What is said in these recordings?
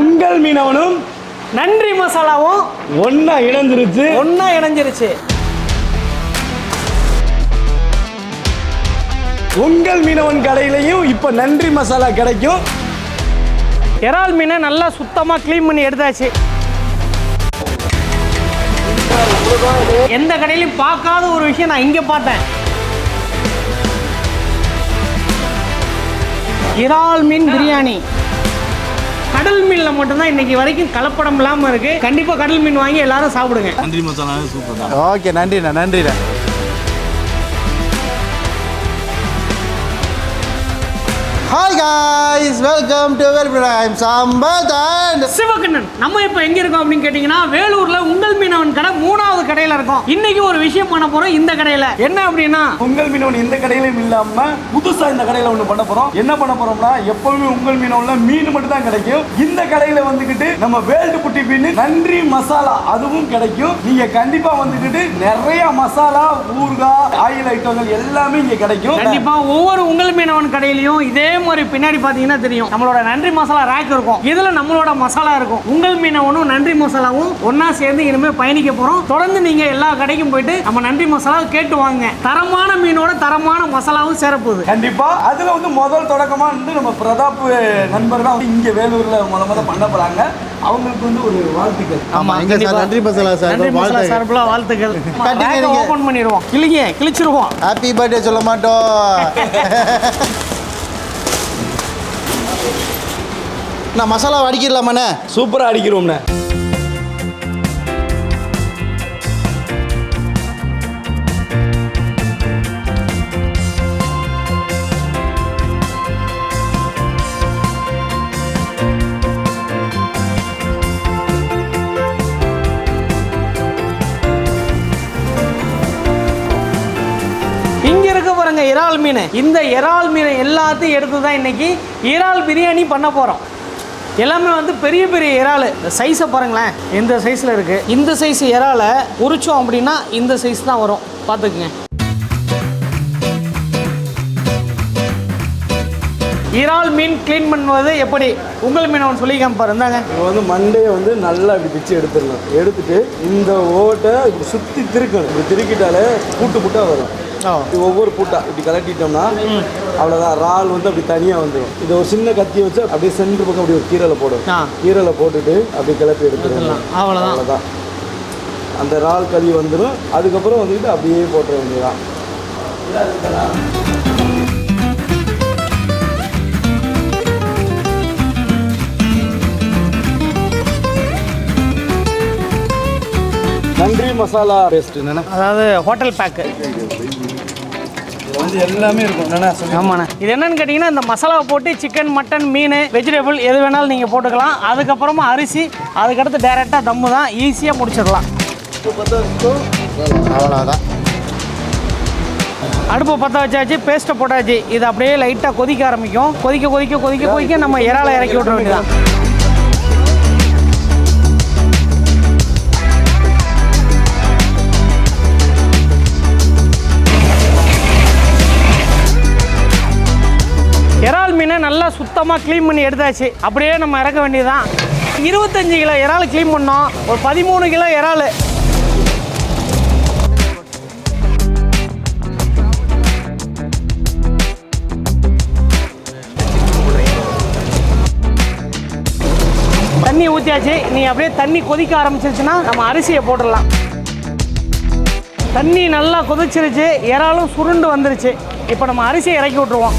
உங்கள் மீனவனும் நன்றி மசாலாவும் ஒன்னா இணைந்துருச்சு ஒண்ணா இணைஞ்சிருச்சு. உங்கள் மீனவன் கடையிலையும் இப்ப நன்றி மசாலா கிடைக்கும். இறால் மீனை நல்லா சுத்தமாக க்ளீன் பண்ணி எடுத்தாச்சு. எந்த கடையிலையும் பார்க்காத ஒரு விஷயம் நான் இங்கே பார்த்தேன். இறால் மீன் பிரியாணி. கடல் மீனில் மட்டும்தான் இன்னைக்கு வரைக்கும் கலப்படம் இல்லாமல் இருக்கு. கண்டிப்பாக கடல் மீன் வாங்கி எல்லாரும் சாப்பிடுங்க. நன்றி மசாலாவே சூப்பர் ஓகே நன்றிண்ணா நன்றிண்ணா. Hi guys welcome to well prime Sampath and Sivakannan நம்ம இப்போ எங்க இருக்கோம் அப்படின்னு கேட்டிங்கன்னா வேலூர்ல உங்கள் மீனவன் கடை மூணாவது கடையில இருக்கோம். இன்னைக்கு ஒரு விஷயம் பண்ண போறோம் இந்த கடையில. என்ன அப்படின்னா உங்கள் மீனவன் எந்த கடையிலும் இல்லாம புதுசா இந்த கடையில ஒண்ணு பண்ண போறோம். என்ன பண்ண போறோம்னா எப்பவுமே உங்கள் மீனவன்ல மீன் மட்டும் தான் கிடைக்கும். இந்த கடையில வந்துகிட்டு நம்ம வேல்டு புட்டி மீன் நன்றி மசாலா அதுவும் கிடைக்கும். நீங்க கண்டிப்பா வந்துகிட்டு நிறைய மசாலா ஊறுகாய் ஆயில் ஐட்டங்கள் எல்லாமே இங்க கிடைக்கும். கண்டிப்பா ஒவ்வொரு உங்கள் மீனவன் கடையிலயும் இதே மாதிரி பின்னாடி பாத்தீங்கன்னா தெரியும். நம்மளோட நன்றி மசாலா ரேக் இருக்கும். இதுல நம்மளோட மசாலா இருக்கும். உங்கள் மீனவனும் நன்றி மசாலாவும் ஒண்ணா சேர்ந்து இனிமே பயணிக்க போறோம். தொடர்ந்து நீங்க எல்லா கடைக்கும் போயிட்டு நம்ம நன்றி மசாலா கேட்டு வாங்க. தரமான மீனோட தரமான மசாலாவும் சேரப்போகுது. கண்டிப்பா. அதுல வந்து முதல் தொடக்கமா வந்து நம்ம பிரதாப் நண்பர் தான் வந்து இங்க வேலூர்ல முத முத பண்ண போறாங்க. அவங்களுக்கு வந்து ஒரு வாழ்த்துக்கள். ஆமா எங்க சார்? நன்றி மசாலா சார் நன்றி மசாலா சார்பில் வாழ்த்துக்கள். ஓபன் பண்ணிடுவோம். கிளிங்க கிழிச்சிருவோம். ஹாப்பி பர்த்டே சொல்ல மாட்டோம் நான் மசாலா அடிக்கிடலாமாண்ணே சூப்பரா அடிக்கிறோம்ண்ணே. இங்க இருக்க பாருங்க இறால் மீன். இந்த இறால் மீனை எல்லாத்தையும் எடுத்து தான் இன்னைக்கு இறால் பிரியாணி பண்ண போறோம். எல்லாமே வந்து பெரிய பெரிய இறால். இந்த சைஸை பாருங்களேன். எந்த சைஸில் இருக்குது இந்த சைஸ் இறாலை உரிச்சோம் அப்படின்னா இந்த சைஸ் தான் வரும். பார்த்துக்குங்க. இறால் மீன் க்ளீன் பண்ணுவது எப்படி? உங்கள் மீன் அவன் சொல்லி காமிப்பார் இருந்தாங்க இப்போ வந்து மண்டையை வந்து நல்லா இப்படி பிச்சு எடுத்துடலாம். எடுத்துட்டு இந்த ஓட்டை இப்படி சுற்றி திருக்கணும். இப்படி திருக்கிட்டாலே பூட்டு பூட்டாக வரும் இது ஒவ்வொரு பூட்டா. இப்படி கலட்டிட்டோம்னா அவ்வளோதான் இறால் வந்து அப்படி தனியாக வந்துடும் இதை ஒரு சின்ன கத்தியை வச்சு அப்படியே சென்டர் பக்கம் அப்படி ஒரு கீரலை போடும். கீரலை போட்டுட்டு அப்படி கிளப்பி எடுத்துடலாம். அவ்வளோதான் அவ்வளோதான் அந்த இறால் கறி வந்துடும் அதுக்கப்புறம் வந்துட்டு அப்படியே போட்டுற வேண்டியதான் மசாலா பேஸ்ட் என்னன்னா அதாவது ஹோட்டல் பேக்கு வந்து எல்லாமே இருக்கும். ஆமாண்ணே. இது என்னன்னு கேட்டிங்கன்னா இந்த மசாலாவை போட்டு சிக்கன் மட்டன் மீன் வெஜிடபிள் எது வேணாலும் நீங்கள் போட்டுக்கலாம். அதுக்கப்புறமா அரிசி அதுக்கடுத்து டைரெக்டாக தம்மு தான். ஈஸியாக முடிச்சிடலாம். அவ்வளோதான் அடுப்பு பற்ற வச்சாச்சு பேஸ்ட்டை போட்டாச்சு. இது அப்படியே லைட்டாக கொதிக்க ஆரம்பிக்கும். கொதிக்க கொதிக்க கொதிக்க கொதிக்க நம்ம இறாலை இறக்கி விட்ற வேண்டியதான் எல்லாம் சுத்தமாக க்ளீன் பண்ணி எடுத்தாச்சு. அப்படியே நம்ம இறக்க வேண்டியதுதான். இருபத்தஞ்சு கிலோ இறால் க்ளீன் பண்ணோம். ஒரு பதிமூணு கிலோ இறால். தண்ணி ஊற்றியாச்சு நீ அப்படியே தண்ணி கொதிக்க ஆரம்பிச்சிருச்சுன்னா நம்ம அரிசியை போட்டுடலாம். தண்ணி நல்லா கொதிச்சிருச்சு. இறாலும் சுருண்டு வந்துருச்சு. இப்போ நம்ம அரிசியை இறக்கி விட்ருவோம்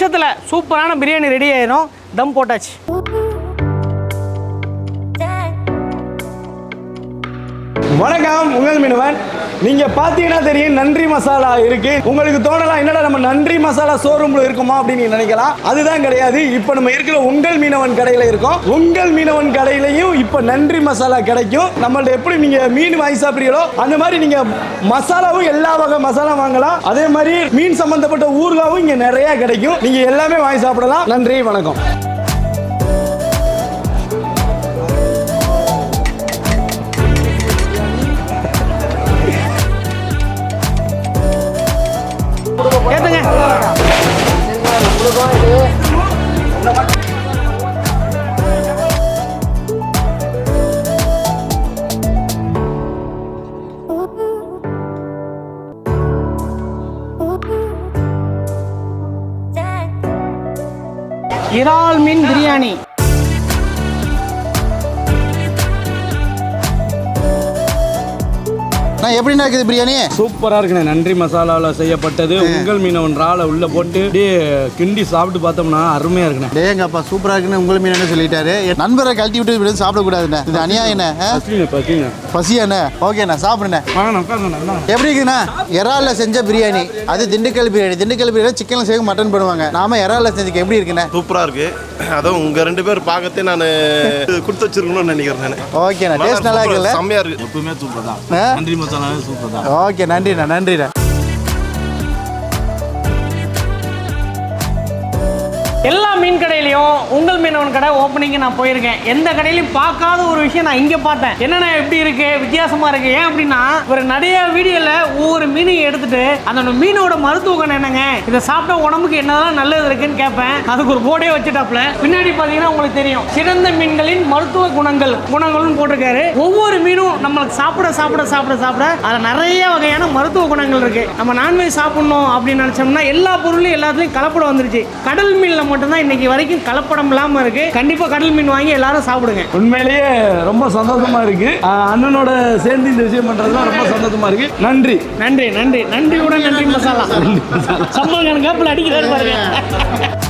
நிமிஷத்தில் சூப்பரான பிரியாணி ரெடி ஆயிடும் தம் போட்டாச்சு. வணக்கம் உங்கள் மீனவன். நீங்க பாத்தீங்கன்னா தெரியும் நன்றி மசாலா இருக்கு. உங்களுக்கு தோணலாம் என்னடா நம்ம நன்றி மசாலா ஷோரூம்ல இருக்குமா அப்படின்னு நினைக்கலாம். அதுதான் கிடையாது. இப்போ நம்ம இருக்கிற உங்கள் மீனவன் கடையில இருக்கோம். உங்கள் மீனவன் கடையிலையும் இப்போ நன்றி மசாலா கிடைக்கும். நம்மள்ட்ட எப்படி நீங்க மீன் வாங்கி சாப்பிடுறீங்களோ அந்த மாதிரி நீங்க மசாலாவும் எல்லா வகை மசாலா வாங்கலாம். அதே மாதிரி மீன் சம்பந்தப்பட்ட ஊர்காவும் இங்க நிறைய கிடைக்கும். நீங்க எல்லாமே வாங்கி சாப்பிடலாம். நன்றி வணக்கம். எப்படிண்ணா இருக்குது பிரியாணி? சூப்பரா இருக்குண்ணே. நன்றி மசாலாவில் செய்யப்பட்டது. உங்கள் மீனவன் இறாலை உள்ள போட்டு அப்படியே கிண்டி சாப்பிட்டு பார்த்தோம்னா அருமையா இருக்குண்ணே. டேங்கப்பா சூப்பரா இருக்குன்னு உங்கள் மீன் என்ன சொல்லிட்டாரு? என் நண்பரை கழட்டி விட்டு இப்படி சாப்பிடக்கூடாதுண்ணே. இது அநியாயண்ணே? பசிங்க பசியாண்ணே? ஓகேண்ணா சாப்பிடுண்ணே. எப்படி இருக்குண்ணா இறால்ல செஞ்ச பிரியாணி. அது திண்டுக்கல் பிரியாணி. திண்டுக்கல் பிரியாணி சிக்கன்ல சேர்க்க மட்டன் பண்ணுவாங்க நாம இறால்ல செஞ்சுக்க எப்படி இருக்குண்ணே? சூப்பரா இருக்கு. அதுவும் உங்க ரெண்டு பேர் பார்க்கத்தே நான் கொடுத்து வச்சிருக்கணும்னு நினைக்கிறேன் நான். ஓகேண்ணா டேஸ்ட் நல்லா இருக்குல்ல? செம்மையா இருக்கு. எப்பவுமே சூப்பர் தான்? நன்றி தான் ஓகே நன்றிண்ணா நன்றிண்ணா. எல்லா மீன் கடையிலையும் உங்கள் மீனவன் கடை ஓப்பனிங்கு நான் போயிருக்கேன். எந்த கடையிலையும் பார்க்காத ஒரு விஷயம் நான் இங்கே பார்த்தேன். என்னென்ன எப்படி இருக்கு? வித்தியாசமா இருக்கு. ஏன் அப்படின்னா ஒரு நிறைய வீடியோல ஒவ்வொரு மீனையும் எடுத்துட்டு அந்த மீனோட மருத்துவ குணம் என்னங்க? இதை சாப்பிட்டா உடம்புக்கு என்னதான் நல்லது இருக்குன்னு கேட்பேன். அதுக்கு ஒரு போர்டே வச்சுட்டாப்ல பின்னாடி பார்த்தீங்கன்னா உங்களுக்கு தெரியும். சிறந்த மீன்களின் மருத்துவ குணங்கள் குணங்கள்னு போட்டிருக்காரு. ஒவ்வொரு மீனும் நம்மளுக்கு சாப்பிட சாப்பிட சாப்பிட சாப்பிட அதில் நிறைய வகையான மருத்துவ குணங்கள் இருக்கு. நம்ம நான்வெஜ் சாப்பிடணும் அப்படின்னு நினச்சோம்னா எல்லா பொருளும் எல்லாத்துலேயும் கலப்படம் வந்துருச்சு. கடல் மீனில் மட்டும் மட்டும்தான் இன்னைக்கு வரைக்கும் கலப்படம் இல்லாம இருக்கு. கண்டிப்பா கடல் மீன் வாங்கி எல்லாரும் சாப்பிடுங்க. உண்மையிலேயே ரொம்ப சந்தோஷமா இருக்கு. அண்ணனோட சேர்ந்து இந்த விஷயம் பண்றதுலாம் ரொம்ப சந்தோஷமா இருக்கு. நன்றி. நன்றி நன்றி. நன்றியோட நன்றி மசாலா. சம்பளம் கணக்காப்பில் அடிக்கிறாரு பாருங்க.